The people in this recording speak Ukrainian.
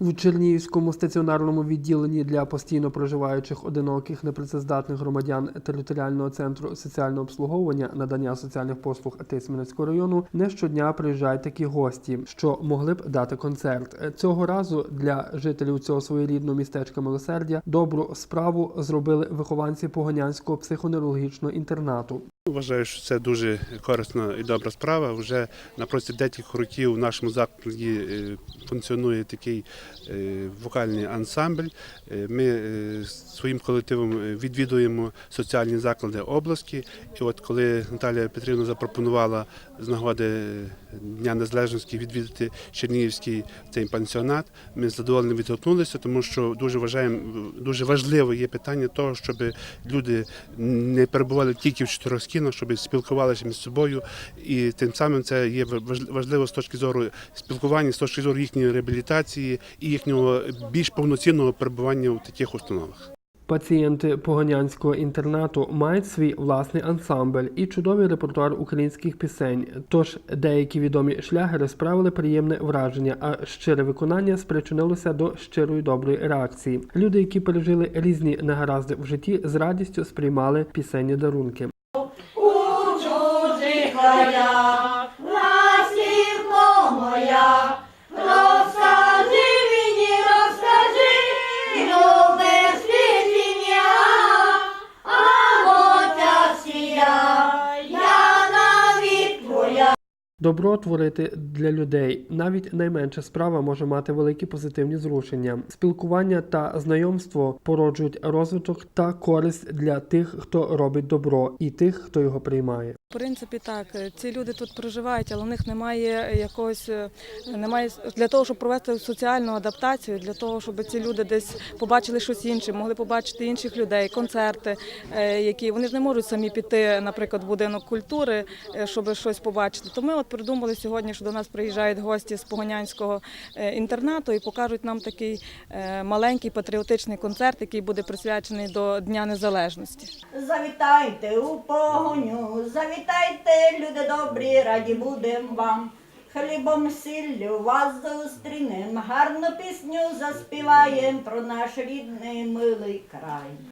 В Чернігівському стаціонарному відділенні для постійно проживаючих одиноких непрацездатних громадян територіального центру соціального обслуговування надання соціальних послуг Тисменецького району не щодня приїжджають такі гості, що могли б дати концерт. Цього разу для жителів цього своєрідного містечка милосердя добру справу зробили вихованці Погонянського психоневрологічного інтернату. Вважаю, що це дуже корисна і добра справа. Вже на протязі декількох років в нашому закладі е, функціонує такий е, вокальний ансамбль. Е, Ми своїм колективом відвідуємо соціальні заклади області. І от коли Наталія Петрівна запропонувала з нагоди Дня Незалежності відвідати Чернігівський цей пансіонат, ми задоволені відгукнулися, тому що дуже вважаємо, дуже важливо є питання того, щоб люди не перебували тільки в чотирьох стінах, щоб спілкувалися між собою. І тим самим це є важ- важливо з точки зору спілкування, з точки зору їхньої реабілітації і їхнього більш повноцінного перебування в таких установах. Пацієнти Погонянського інтернату мають свій власний ансамбль і чудовий репертуар українських пісень. Тож деякі відомі шлягери справили приємне враження, а щире виконання спричинилося до щирої доброї реакції. Люди, які пережили різні негаразди в житті, з радістю сприймали пісенні дарунки. Чужих ластівко моя, розкажи мені, розкажи, любе світіння, а мотя сія, я навік твоя. Добро творити для людей навіть найменша справа може мати великі позитивні зрушення. Спілкування та знайомство породжують розвиток та користь для тих, хто робить добро, і тих, хто його приймає. В принципі, так ці люди тут проживають, але в них немає якогось е, немає для того, щоб провести соціальну адаптацію, для того, щоб ці люди десь побачили щось інше, могли побачити інших людей, концерти, е, які вони ж не можуть самі піти, наприклад, в будинок культури, е, щоб щось побачити. То ми от придумали сьогодні, що до нас приїжджають гості з Погонянського е, інтернату і покажуть нам такий е, маленький патріотичний концерт, який буде присвячений до Дня Незалежності. Завітайте у погоню, завітайте, люди добрі, раді будем вам. Хлібом сіллю вас зустрінем, гарну пісню заспіваєм про наш рідний милий край.